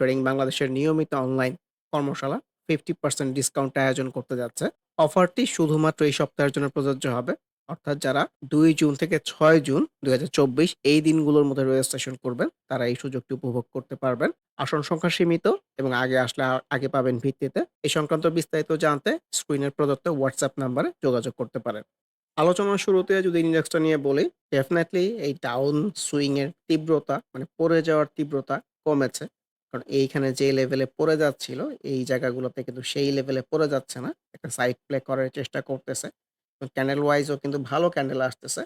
Trading বাংলাদেশের নিয়মিত online কর্মশালা 50% ডিসকাউন্ট আয়োজন করতে যাচ্ছে। অফারটি শুধুমাত্র এই সপ্তাহের জন্য প্রযোজ্য হবে। অর্থাৎ যারা দুই জুন থেকে ছয় জুন ২০২৪ এই দিনগুলোর মধ্যে রেজিস্ট্রেশন করবেন, তারা এই সুযোগটি উপভোগ করতে পারবেন। আসন সংখ্যা সীমিত এবং আগে আসলে আগে পাবেন ভিত্তিতে। এই সংক্রান্ত বিস্তারিত জানতে স্ক্রিনের প্রদত্ত হোয়াটসঅ্যাপ নাম্বারে যোগাযোগ করতে পারেন। আলোচনার শুরুতে যদি ইন্ডেক্সটা নিয়ে বলি, ডেফিনিটলি এই ডাউন সুইং এর তীব্রতা মানে পড়ে যাওয়ার তীব্রতা কমেছে। কারণ এইখানে যে লেভেলে পড়ে যাচ্ছিল, এই জায়গাগুলোতে কিন্তু সেই লেভেলে পড়ে যাচ্ছে না। একটা সাইড প্লে করার চেষ্টা করতেছে। ক্যান্ডেল ওয়াইজও কিন্তু ভালো ক্যান্ডেল আসতেছে।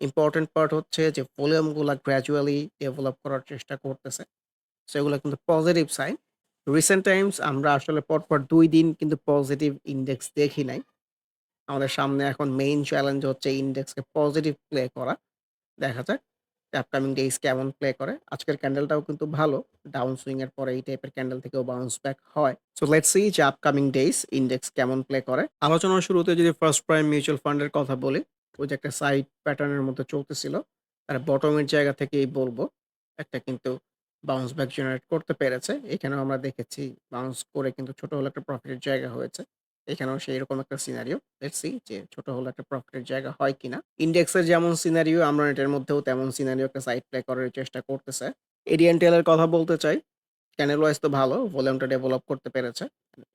ইম্পোর্টেন্ট পার্ট হচ্ছে যে ভলিউমগুলা গ্র্যাজুয়ালি ডেভেলপ করার চেষ্টা করতেছে। সো এগুলো কিন্তু পজিটিভ সাইন। রিসেন্ট টাইমস আমরা আসলে পরপর দুই দিন কিন্তু পজিটিভ ইন্ডেক্স দেখি নাই। আমাদের সামনে এখন মেইন চ্যালেঞ্জ হচ্ছে ইন্ডেক্সকে পজিটিভ প্লে করা। দেখা যাক আপকামিং ডেইজ কেমন প্লে করে। আজকের ক্যান্ডেলটাও কিন্তু ভালো। ডাউন সুইং এর পরে এই টাইপের ক্যান্ডেল থেকেও বাউন্স ব্যাক হয়। সো লেটস সি যে আপকামিং ডেইজ ইন্ডেক্স কেমন প্লে করে। আলোচনার শুরুতে যদি ফার্স্ট প্রাইম মিউচুয়াল ফান্ডের কথা বলি, ওই যে একটা সাইড প্যাটার্নের মধ্যে চলতেছিল। তার বটমের জায়গা থেকেই বলব একটা কিন্তু বাউন্স ব্যাক জেনারেট করতে পেরেছে। এখানেও আমরা দেখেছি বাউন্স করে কিন্তু ছোট হলেও একটা প্রফিটের জায়গা হয়েছে। এখানেও সেইরকম একটা সিনারিও। সি যে ছোট হলেও একটা প্রফিটের জায়গা হয় কিনা। ইন্ডেক্সের যেমন সিনারিও আমরা এটার মধ্যেও তেমন সিনারিও একটা সাইড প্লে করার চেষ্টা করতেছে। এডিএনটেল এর কথা বলতে চাই। ক্যান্ডেল ওয়াইজ তো ভালো, ভলিউমটা ডেভেলপ করতে পেরেছে।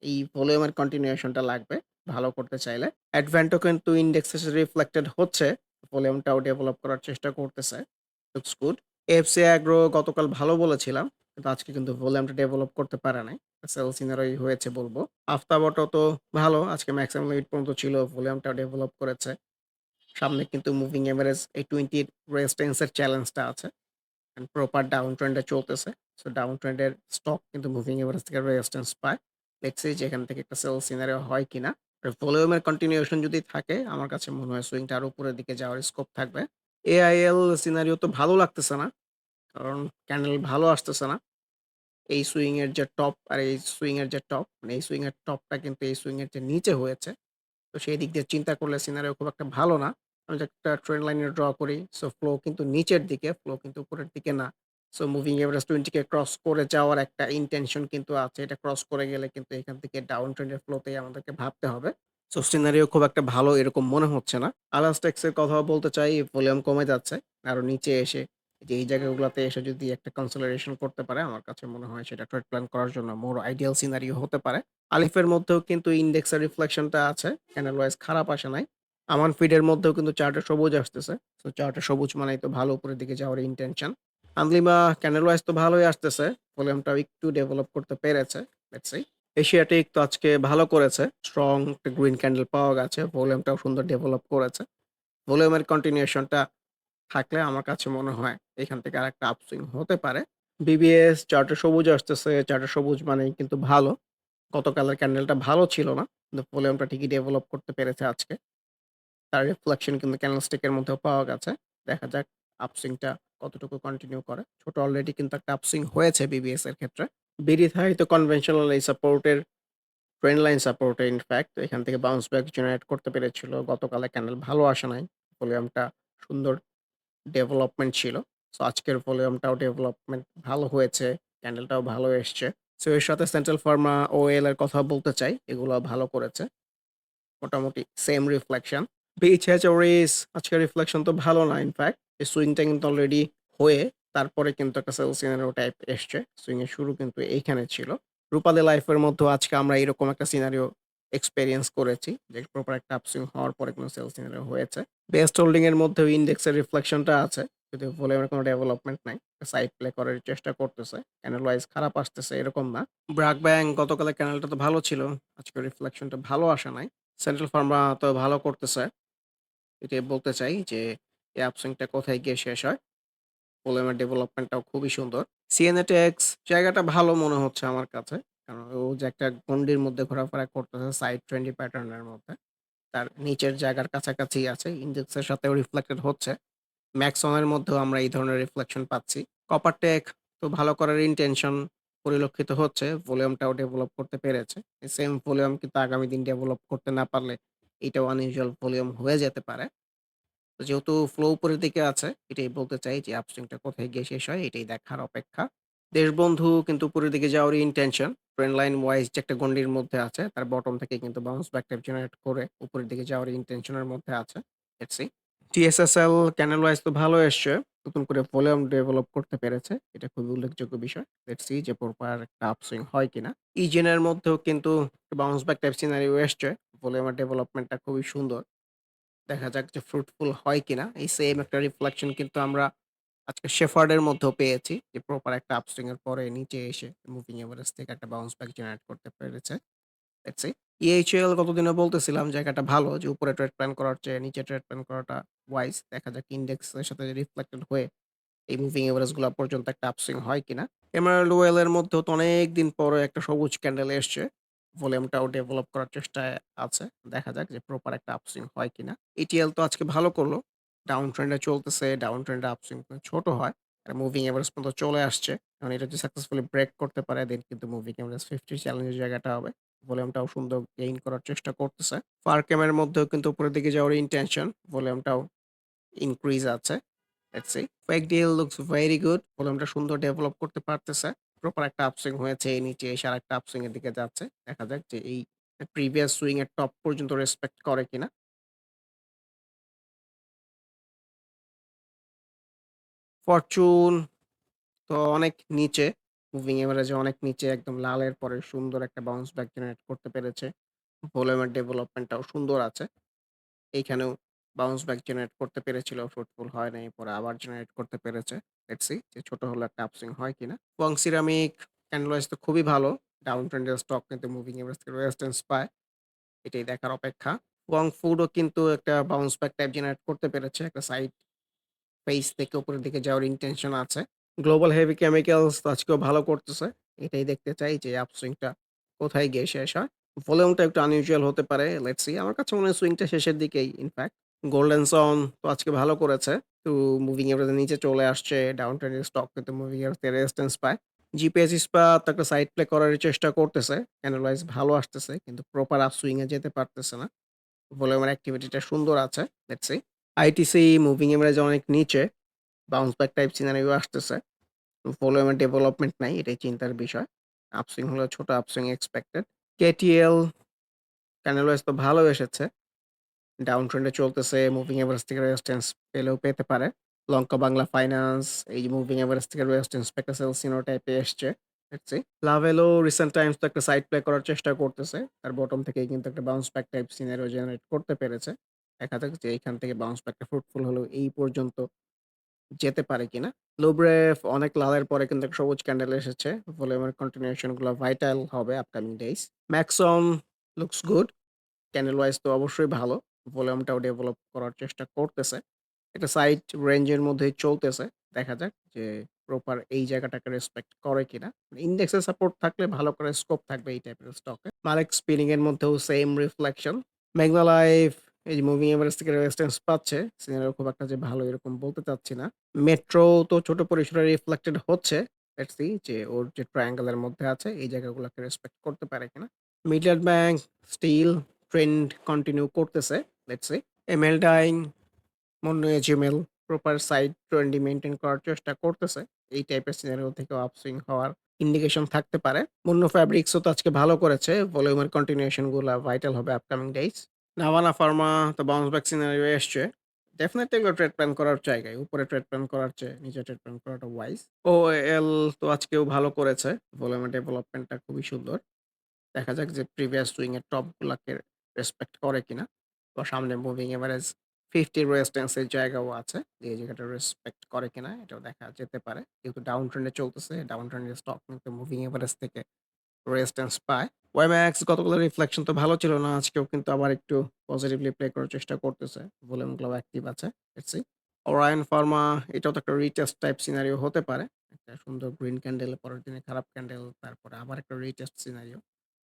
এই ভলিউমের কন্টিনিউশনটা লাগবে ভালো করতে চাইলে। অ্যাডভেন্টও কিন্তু ইন্ডেক্সে রিফ্লেক্টেড হচ্ছে। ভলিউমটাও ডেভেলপ করার চেষ্টা করতেছে। Looks good. এফসি অ্যাগ্রো গতকাল ভালো বলেছিলাম। কিন্তু আজকে কিন্তু ভলিউমটা ডেভেলপ করতে পারে নাই। সেল সিনারিও হয়েছে বলব। আফতাবটও তো ভালো। আজকে ম্যাক্সিমাম লিমিট পর্যন্ত ছিল। ভলিউমটা ডেভেলপ করেছে। সামনে কিন্তু মুভিং এভারেজ এই 20 এর রেজিস্ট্যান্স এর চ্যালেঞ্জটা আছে। প্রপার ডাউন ট্রেন্ড চলতেছে। সো ডাউন ট্রেন্ড এর স্টক কিন্তু মুভিং এভারেজ থেকে রেজিস্ট্যান্স পায়। দেখছি যে এখান থেকে একটা সেল সিনারিও হয় কিনা। ভলিউমের কন্টিনিউশন যদি থাকে, আমার কাছে মনে হয় সুইংটা আরও উপরের দিকে যাওয়ার স্কোপ থাকবে। এআইএল সিনারিও তো ভালো লাগতেছে না। কারণ ক্যান্ডেল ভালো আসতেছে না। এই সুইং এর যে টপ আর এই সুইং এর যে টপ মানে এই সুইং এর টপটা কিন্তু এই সুইং এর যে নিচে হয়েছে। তো সেই দিক দিয়ে চিন্তা করলে সিনারিও খুব একটা ভালো না। আমি যদি একটা ট্রেন লাইন ড্র করি, সো ফ্লো কিন্তু নিচের দিকে, ফ্লো কিন্তু উপরের দিকে না। সো মুভিং এভারেজ 20 কে ক্রস করে যাওয়ার একটা ইনটেনশন কিন্তু আছে। এটা ক্রস করে গেলে কিন্তু এখান থেকে ডাউন ট্রেন্ড এর ফ্লোতেই আমাদেরকে ভাবতে হবে। সো সিনারিও খুব একটা ভালো এরকম মনে হচ্ছে না। আলাস্টেক্স এর কথাও বলতে চাই, ভলিউম কমে যাচ্ছে। আরও নিচে এসে যে এই জায়গাগুলোতে এসে যদি একটা কনসোলিডেশন করতে পারে, আমার কাছে মনে হয় সেটা ট্রেড প্ল্যান করার জন্য মোর আইডিয়াল সিনারিও হতে পারে। আলিফের মধ্যেও কিন্তু ইন্ডেক্সের রিফ্লেকশনটা আছে। ক্যান্ডেল ওয়াইজ খারাপ আসে নাই। আমান ফিডের মধ্যেও কিন্তু চার্টে সবুজ আসতেছে। সো চার্টে সবুজ মানেই তো ভালো উপরের দিকে যাওয়ার ইনটেনশন। আনলিমা ক্যান্ডেল ওয়াইজ তো ভালোই আসতেছে। ভলিউমটাও একটু ডেভেলপ করতে পেরেছে। লেটস। এশিয়াটিক তো আজকে ভালো করেছে। স্ট্রং একটা গ্রিন ক্যান্ডেল পাওয়া গেছে। ভলিউমটাও সুন্দর ডেভেলপ করেছে। ভলিউমের কন্টিনিউশনটা থাকলে আমার কাছে মনে হয় এখান থেকে আরেকটা আপসুইং হতে পারে। বিবিএস চার্টে সবুজ আসতেছে। চার্টে সবুজ মানেই কিন্তু ভালো। গতকালের ক্যান্ডেলটা ভালো ছিল না। কিন্তু ভলিউমটা ঠিকই ডেভেলপ করতে পেরেছে আজকে। তার রিফ্লেকশন কিন্তু ক্যান্ডেলস্টিক এর মধ্যেও পাওয়া গেছে। দেখা যাক আপসুইংটা কতটুকু কন্টিনিউ করে। ছোট অলরেডি কিন্তু একটা আপসুইং হয়েছে বিবিএস এর ক্ষেত্রে। বিডিথাই তো কনভেনশনাল এই সাপোর্টের ট্রেন্ড লাইন সাপোর্টে ইনফ্যাক্ট এখান থেকে বাউন্স ব্যাক জেনারেট করতে পেরেছিল। গতকালের ক্যান্ডেল ভালো আসে নাই। ভলিউমটা সুন্দর ডেভেলপমেন্ট ছিল। সো আজকের ভলিউমটাও ডেভেলপমেন্ট ভালো হয়েছে। ক্যান্ডেলটাও ভালো এসছে। সো এর সাথে সেন্ট্রাল ফার্মা, ওএল এর কথা বলতে চাই। এগুলো ভালো করেছে। মোটামুটি সেম রিফ্লেকশন। বিএইচএইচআরএস আজকের রিফ্লেকশন তো ভালো না ইনফ্যাক্ট। এই সুইংটা কিন্তু অলরেডি হয়ে তারপরে কিন্তু একটা সেল সিনারিও টাইপ এসছে। সুইং এর শুরু কিন্তু এইখানে ছিল। রূপালী লাইফের মধ্যে আজকে আমরা এরকম একটা সিনারিও এক্সপেরিয়েন্স করেছি। যে প্রপার একটা আপসুইং হওয়ার পরে কোনো সেলস হয়েছে। বেস্ট হোল্ডিং এর মধ্যেও ইন্ডেক্সের রিফ্লেকশনটা আছে। যদিও ভলিউমের কোনো ডেভেলপমেন্ট নাই। সাইড প্লে করার চেষ্টা করতেছে। ক্যান্ডেল ওয়াইজ খারাপ আসতেছে, এরকম না। ব্রাক ব্যাংক গতকালের ক্যান্ডেলটা তো ভালো ছিল। আজকের রিফ্লেকশনটা ভালো আসে নাই। সেন্ট্রাল ফার্মা তো ভালো করতেছে। এটাই বলতে চাই যে, এই আপসুইংটা কোথায় গিয়ে শেষ হয়। ভলিউমের ডেভেলপমেন্টটাও খুবই সুন্দর। সিএনএটেক্স জায়গাটা ভালো মনে হচ্ছে আমার কাছে। কারণ ও যে একটা গণ্ডির মধ্যে ঘোরাফেরা করতেছে সাইড ট্রেন্ডি প্যাটার্ন এর মধ্যে। তার নিচের জায়গার কাছাকাছি আছে। ইন্ডেক্সের সাথেও রিফ্লেক্টেড হচ্ছে। ম্যাক্সন এর মধ্যেও আমরা এই ধরনের রিফ্লেকশন পাচ্ছি। কপারটেক তো ভালো করার ইনটেনশন পরিলক্ষিত হচ্ছে। ভলিউমটাও ডেভেলপ করতে পেরেছে। সেম ভলিউম কিন্তু আগামী দিন ডেভেলপ করতে না পারলে এটাও আনইউজুয়াল ভলিউম হয়ে যেতে পারে। যেহেতু ফ্লো উপরের দিকে আছে, এটাই বলতে চাই যে আপসুইংটা কোথায় গিয়ে শেষ হয় এটাই দেখার অপেক্ষা। দেশবন্ধু কিন্তু উপরের দিকে যাওয়ারই ইনটেনশন। ট্রেন্ড লাইন ওয়াইজ যে একটা গণ্ডির মধ্যে আছে, তার বটম থেকে কিন্তু বাউন্স ব্যাক টাইপ জেনারেট করে উপরের দিকে যাওয়ার ইনটেনশন এর মধ্যে আছে। Let's see. TSSL candle wise তো ভালো এসছে। নতুন করে ভলিউম ডেভেলপ করতে পেরেছে। এটা খুবই উল্লেখযোগ্য বিষয়। সি যে প্রপার একটা আপসুইং হয় কিনা। ইজেন এর মধ্যেও কিন্তু বাউন্স ব্যাক টাইপ সিনারিও এসছে। ভলিউমের ডেভেলপমেন্টটা খুবই সুন্দর। দেখা যাক যে ফ্রুটফুল হয় কিনা। এই সেম একটা রিফ্লেকশন কিন্তু আমরা আজকে শেফার্ড এর মধ্যেও পেয়েছি। যে প্রপার একটা আপসুইং এর পরে নিচে এসে মুভিং এভারেজ থেকে একটা বাউন্স ব্যাক জেনারেট করতে পেরেছে। Let's see. ইএইচএল গতদিনে বলতেছিলাম জায়গাটা ভালো যে উপরে ট্রেড প্ল্যান করার চেয়ে নিচে ট্রেড প্ল্যান করাটা ওয়াইজ। দেখা যাক ইন্ডেক্সের সাথে রিফ্লেক্টেড হয়ে এই মুভিং এভারেজগুলা পর্যন্ত একটা আপসুইং হয় কিনা। এমারাল্ড ওয়েল এর মধ্যেও তো অনেকদিন পরে একটা সবুজ ক্যান্ডেল এসছে। ভলিউমটাও ডেভেলপ করার চেষ্টায় আছে। দেখা যাক যে প্রপার একটা আপসুইং হয় কিনা। ইটিএল তো আজকে ভালো করল। ডাউন ট্রেন্ড চলতেছে। ডাউন ট্রেন্ড আপসুইং ছোট হয়। আর মুভিং এভারেজ পর্যন্ত চলে আসছে। এখন এটা যদি সাকসেসফুলি ব্রেক করতে পারে দেন কিন্তু মুভিং এভারেজ 50 চ্যালেঞ্জের জায়গাটা হবে। ভলিউমটাও সুন্দর গেইন করার চেষ্টা করতেছে। ফারকেম এর মধ্যেও কিন্তু উপরের দিকে যাওয়ার ইনটেনশন। ভলিউমটাও ইনক্রিজ আছে। Fake looks very good. ভলিউমটা সুন্দর ডেভেলপ করতে পারতেছে। প্রপার একটা আপসুইং হয়েছে। এই নিচে এসে আরেকটা আপসুইং এর দিকে যাচ্ছে। দেখা যাক যে এই প্রিভিয়াস সুইং এর টপ পর্যন্ত রেসপেক্ট করে কিনা। ফরচুন, তো অনেক নিচে। মুভিং এভারেজে অনেক নিচে, একদম লালের পরে সুন্দর একটা বাউন্স ব্যাক জেনারেট করতে পেরেছে। ভলিউমের ডেভেলপমেন্টটাও সুন্দর আছে। এইখানেও বাউন্স ব্যাক জেনারেট করতে পেরেছিল। ফ্রুটফুল হয় নাই। পরে আবার জেনারেট করতে পেরেছে। সি যে ছোট হলেও একটা আপসিং হয় কিনা। ওয়াং সিরামিক ক্যান্ডেল ওয়াইজ তো খুবই ভালো। ডাউন ট্রেন্ড এর স্টক কিন্তু মুভিং এভারেজ থেকে পায়। এটাই দেখার অপেক্ষা। ওয়াং ফুডও কিন্তু একটা বাউন্স ব্যাক টাইপ জেনারেট করতে পেরেছে। একটা সাইড ফেজ থেকে উপরের দিকে যাওয়ার ইনটেনশন আছে। গ্লোবাল হেভি কেমিক্যালস আজকেও ভালো করতেছে। এটাই দেখতে চাই যে আপসুইংটা কোথায় গিয়ে শেষ হয়। ভলিউমটা একটু আনইউজুয়াল হতে পারে। Let's see. আমার কাছে মনে হয় সুইংটা শেষের দিকেই ইনফ্যাক্ট। গোল্ডেন সন তো আজকে ভালো করেছে। তো মুভিং এভারেজের নিচে চলে আসছে। ডাউন ট্রেন্ড এর স্টক কিন্তু মুভিং এভারেজ রেজিস্ট্যান্স পায়। জিপিএস ইস্পাত একটা সাইড প্লে করার চেষ্টা করতেছে। ক্যান্ডেল ওয়াইজ ভালো আসতেছে। কিন্তু প্রপার আপসুইং এ যেতে পারতেছে না। ভলিউমের অ্যাক্টিভিটিটা সুন্দর আছে। Let's see. আইটিসি মুভিং এভারেজে অনেক নিচে। বাউন্স ব্যাক টাইপ সিনারিও আসতেছে। ভলিউমের ডেভেলপমেন্ট নাই। এটাই চিন্তার বিষয়। আপসুইং হলেও ছোট upswing expected. KTL candle wise তো ভালো এসেছে। ডাউন ট্রেন্ড চলতেছে। মুভিং এভারেজ থেকে রেজিস্ট্যান্স পেলেও পেতে পারে। লঙ্কা বাংলা ফাইন্যান্স এই মুভিং এভারেজ থেকে রেজিস্ট্যান্স পেয়ে একটা সেল সিনো টাইপে এসছে। সি। লাভেলো রিসেন্ট টাইমস তো একটা সাইড প্লে করার চেষ্টা করতেছে। তার বটম থেকেই কিন্তু একটা bounce back type scenario generate করতে পেরেছে। দেখা যাক যে এইখান থেকে বাউন্স ব্যাকটা ফ্রুটফুল হলেও এই পর্যন্ত যেতে পারে কিনা। লুব্রেফ অনেক লালের পরে কিন্তু একটা সবুজ ক্যান্ডেল এসেছে। ভলিউমের কন্টিনিউশনগুলো ভাইটাল হবে upcoming days. Maxon looks good. Candle wise তো অবশ্যই ভালো। ভলিউমটাও ডেভেলপ করার চেষ্টা করতেছে। একটা সাইড রেঞ্জের মধ্যে চলতেছে। দেখা যাক যে প্রপার এই জায়গাটাকে রেসপেক্ট করে কিনা। ইন্ডেক্সে সাপোর্ট থাকলে ভালো করে স্কোপ থাকবে এই টাইপের স্টকে। মালেক স্পিনিং এর মধ্যেও সেম রিফ্লেকশন। মেঘনা লাইফ এই যে মুভিং এভারেজ থেকে রেজিস্ট্যান্স পাচ্ছে। সিনারিও খুব একটা যে ভালো এরকম বলতে চাচ্ছি না। মেট্রো তো ছোট পরিসরে রিফ্লেক্টেড হচ্ছে। লেটস সি যে ওর যে ট্রায়াঙ্গল এর মধ্যে আছে, এই জায়গাগুলোকে রেসপেক্ট করতে পারে কিনা। Midland bank still trend continue করতেছে। লেটস সি এমএল ডাইং মনে জিমেল প্রপার সাইড ট্রেন্ডি মেইনটেইন করার চেষ্টা করতেছে। এই টাইপের সিনারিও থেকে আপসুইং হওয়ার ইন্ডিকেশন থাকতে পারে। মুন্নো ফ্যাব্রিক্সও তো আজকে ভালো করেছে। ভলিউমের কন্টিনিউশনগুলা ভাইটাল হবে আপকামিং ডেইজ। নাভানা ফার্মা, তো বাউন্স ব্যাক সিনারিও এসছে। ডেফিনিটলি এগুলো ট্রেড প্ল্যান করার জায়গায়। উপরে ট্রেড প্ল্যান করার চেয়ে নিচে ট্রেড প্ল্যান করাটা ওয়াইজ। ও এল তো আজকেও ভালো করেছে। ভলিউমের ডেভেলপমেন্টটা খুবই সুন্দর। দেখা যাক যে প্রিভিয়াস সুইং এর টপ গুলাকে রেসপেক্ট করে কিনা। বা সামনে মুভিং এভারেজ 50 রেজিস্ট্যান্স এর জায়গাও আছে। যে জায়গাটা রেসপেক্ট করে কিনা, এটাও দেখা যেতে পারে। যেহেতু ডাউন ট্রেন্ড চলতেছে। ডাউন ট্রেন্ড স্টক কিন্তু মুভিং এভারেজ থেকে রেজিস্ট্যান্স পায়। ওয়াইম্যাক্স গতকালের রিফ্লেকশন তো ভালো ছিল না। আজকেও কিন্তু আবার একটু পজিটিভলি প্লে করার চেষ্টা করতেছে। ভলিউমগুলো অ্যাক্টিভ আছে। Let's see. ওরায়ন ফার্মা এটাও তো একটা রিটেস্ট টাইপ সিনারিও হতে পারে। একটা সুন্দর গ্রিন ক্যান্ডেল পরের দিনে খারাপ ক্যান্ডেল তারপরে আবার একটা রিটেস্ট সিনারিও।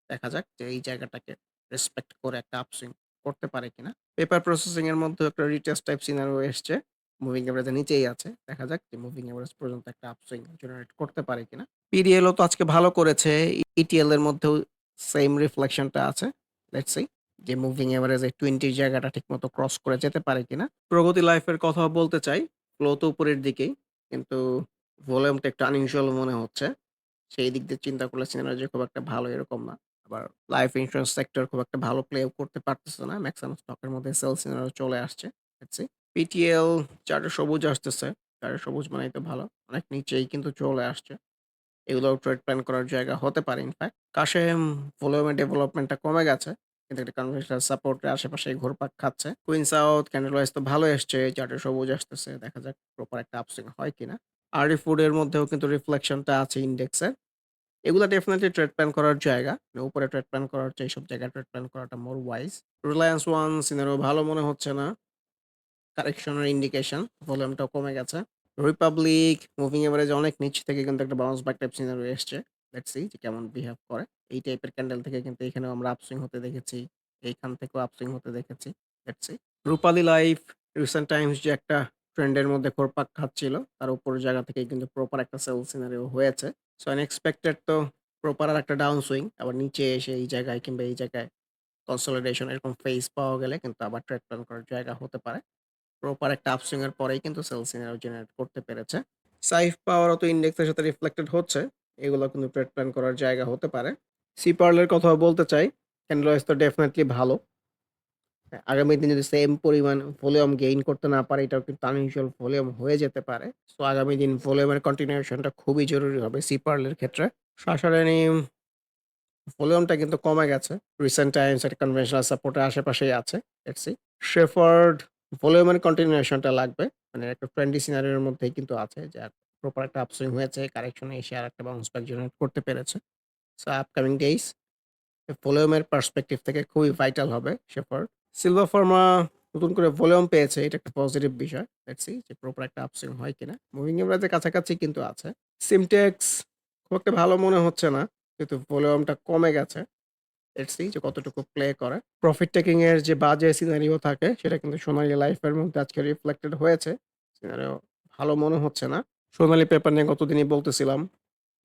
দেখা যাক যে এই জায়গাটাকে রেসপেক্ট করে একটা আপসুইং করতে পারে কিনা। পেপার প্রসেসিং এর মধ্যেও একটা রিটেস্ট টাইপ সিনারিও এসছে। মুভিং এভারেজ নিচেই আছে। দেখা যাক যে মুভিং এভারেজ পর্যন্ত একটা আপসুইং জেনারেট করতে পারে কিনা। পিডিএল ও তো আজকে ভালো করেছে। ইটিএল এর মধ্যেও সেম রিফ্লেকশনটা আছে। লেটস সি যে মুভিং এভারেজ এর 20 র জায়গাটা ঠিকমতো ক্রস করে যেতে পারে কিনা। প্রগতি লাইফ এর কথাও বলতে চাই। ফ্লো তো উপরের দিকেই। কিন্তু ভলিউমটা একটু আনইউজুয়াল মনে হচ্ছে। সেই দিক দিয়ে চিন্তা করলে সিনারিও যে খুব একটা ভালো এরকম না। আবার লাইফ ইন্সুরেন্স সেক্টর খুব একটা ভালো প্লে করতে পারতেছে না। ম্যাক্সিমাম স্টকের মধ্যে সেল সিনারিও চলে আসছে। পিটিএল চার্টে সবুজ আসতেছে। চার্টে সবুজ মানেই তো ভালো। অনেক নিচেই কিন্তু চলে আসছে। এগুলোও ট্রেড প্ল্যান করার জায়গা হতে পারে ইনফ্যাক্ট। কাশেম ভলিউমের ডেভেলপমেন্টটা কমে গেছে। কিন্তু একটা কনভেনশনাল সাপোর্ট এর আশেপাশেই ঘুরপাক খাচ্ছে। কুইন সাউথ ক্যান্ডেল ওয়াইজ তো ভালো এসছে। চার্টে সবুজ আসতেছে। দেখা যাক প্রপার একটা আপসুইং হয় কিনা। আরডি ফুড এর মধ্যেও কিন্তু রিফ্লেকশনটা আছে ইন্ডেক্সের। এগুলা ডেফিনিটলি ট্রেড প্ল্যান করার জায়গা। উপরে ট্রেড প্ল্যান করার চেয়ে সব জায়গায় ট্রেড প্ল্যান করাটা more wise. Reliance one scenario ভালো মনে হচ্ছে না। কারেকশনের ইন্ডিকেশন ভলিউমটাও কমে গেছে। রিপাবলিক মুভিং এভারেজ অনেক নিচ থেকে কিন্তু একটা বাউন্স ব্যাক টাইপ সিনারিও এসছে। লেটস সি যে কেমন বিহেভ করে। এই টাইপের ক্যান্ডেল থেকে কিন্তু এখানেও আমরা আপসুইং হতে দেখেছি। এইখান থেকেও আপসুইং হতে দেখেছি। Let's see. Rupali life recent times যে একটা ট্রেন্ড এর মধ্যে ঘুরপাক খাচ্ছিল, তার উপরের জায়গা থেকে কিন্তু প্রপার একটা সেল সিনারিও হয়েছে। সো আনএক্সপেক্টেড তো প্রপার আর একটা ডাউন সুইং আবার নিচে এসে এই জায়গায় কিংবা এই জায়গায় কনসলিডেশন এরকম ফেজ পাওয়া গেলে কিন্তু আবার ট্রেড প্ল্যান করার জায়গা হতে পারে। প্রপার একটা আপসুইং এর পরেই কিন্তু সেল সিনারিও জেনারেট করতে পেরেছে। সাইফ পাওয়ারও তো ইন্ডেক্সের সাথে রিফ্লেক্টেড হচ্ছে। এগুলো কিন্তু ট্রেড প্ল্যান করার জায়গা হতে পারে। সিপার্ল এর কথাও বলতে চাই। ক্যান্ডেল তো ডেফিনিটলি ভালো। আগামী দিনে যদি সেম পরিমাণ ভলিউম গেইন করতে না পারে, এটাও কিন্তু আনইউজুয়াল ভলিউম হয়ে যেতে পারে। সো আগামী দিন ভলিউমের কন্টিনিউশনটা খুবই জরুরি হবে সিপার্ল এর ক্ষেত্রে। শাসারানি ভলিউমটা কিন্তু কমে গেছে। রিসেন্ট টাইমস একটা কনভেনশনাল সাপোর্ট এর আশেপাশেই আছে। সি। শেফার্ড ভলিউমের কন্টিনিউশনটা লাগবে। মানে একটা ট্রেন্ডি সিনারিওর মধ্যেই কিন্তু আছে যে প্রপার একটা আপসুইং হয়েছে। কারেকশন এসে আরেকটা বাউন্স ব্যাক জেনারেট করতে পেরেছে। সো আপকামিং ডেইজ ভলিউমের পার্সপেক্টিভ থেকে খুবই ভাইটাল হবে শেফার্ড। সিলভার ফার্মা নতুন করে ভলিউম পেয়েছে। এটা একটা পজিটিভ বিষয়। সি যে প্রপার একটা আপসুইং হয় কিনা। মুভিং এভারেজের কাছাকাছি কিন্তু আছে। সিমটেক্স খুব একটা ভালো মনে হচ্ছে না। যেহেতু ভলিউমটা কমে গেছে। লেটস সি যে কতটুকু প্লে করে। প্রফিট টেকিং এর যে বাজে সিনারিও থাকে, সেটা কিন্তু সোনালী লাইফ এর মধ্যে আজকে রিফ্লেক্টেড হয়েছে। সিনারিও ভালো মনে হচ্ছে না। সোনালী পেপার নিয়ে গতদিনই বলতেছিলাম।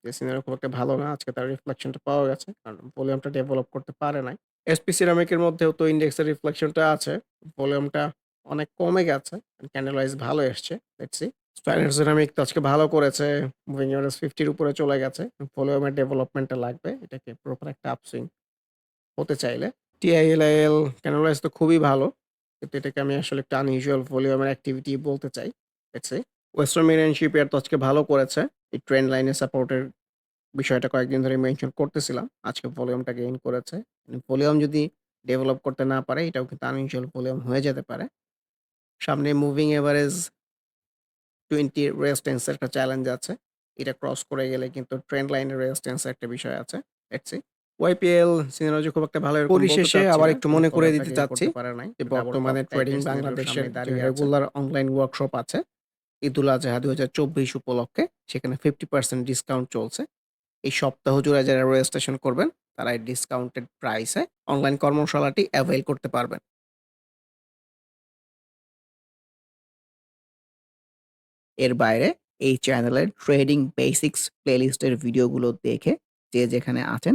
যে সিনারিও খুব একটা ভালো না। আজকে তার রিফ্লেকশনটা পাওয়া গেছে। কারণ ভলিউমটা ডেভেলপ করতে পারে নাই। এসপি সিরামিক এর মধ্যেও তো ইন্ডেক্সের রিফ্লেকশনটা আছে। ভলিউমটা অনেক কমে গেছে। ক্যান্ডেল ওয়াইজ ভালো এসছে। Let's C. স্পাইনার সিরামিক তো আজকে ভালো করেছে। মুভিং 50 উপরে চলে গেছে। ভলিউমের ডেভেলপমেন্টটা লাগবে। এটাকে প্রপার একটা আপসুইং হতে চাইলে। টিআইএলআইএল ক্যান্ডেল ওয়াইজ তো খুবই ভালো। কিন্তু এটাকে আমি আসলে একটা আনইউজুয়াল ভলিউমের অ্যাক্টিভিটি বলতে চাই। Let's see. Western marine shipyard তো আজকে ভালো করেছে। এই ট্রেন্ড লাইনে সাপোর্টের বিষয়টা কয়েকদিন ধরে মেনশন করতেছিলাম। আজকে ভলিউমটা গেইন করেছে। ভলিউম যদি ডেভেলপ করতে না পারে, এটাও কিন্তু আনইউজুয়াল ভলিউম হয়ে যেতে পারে। সামনে মুভিং এভারেজ 20 রেজিস্ট্যান্স এর একটা চ্যালেঞ্জ আছে। এটা ক্রস করে গেলে কিন্তু ট্রেন্ড লাইনের রেজিস্ট্যান্স এর একটা বিষয় আছে। লেটস ওয়াইপিএল সিনেমাটি খুব একটা ভালো এরকম পরিশেষে আবার একটু মনে করে দিতে চাচ্ছি যে বর্তমানে ট্রেডিং বাংলাদেশের রেগুলার অনলাইন ওয়ার্কশপ আছে। ঈদুল আজহা দুই হাজার চব্বিশ উপলক্ষে সেখানে ফিফটি পার্সেন্ট ডিসকাউন্ট চলছে। এই সপ্তাহ জুড়ে যারা রেজিস্ট্রেশন করবেন তারা এই ডিসকাউন্টেড প্রাইসে অনলাইন কর্মশালাটি অ্যাভেল করতে পারবেন। এর বাইরে এই চ্যানেলের ট্রেডিং বেসিক্স প্লেলিস্টের ভিডিওগুলো দেখে যে যেখানে আছেন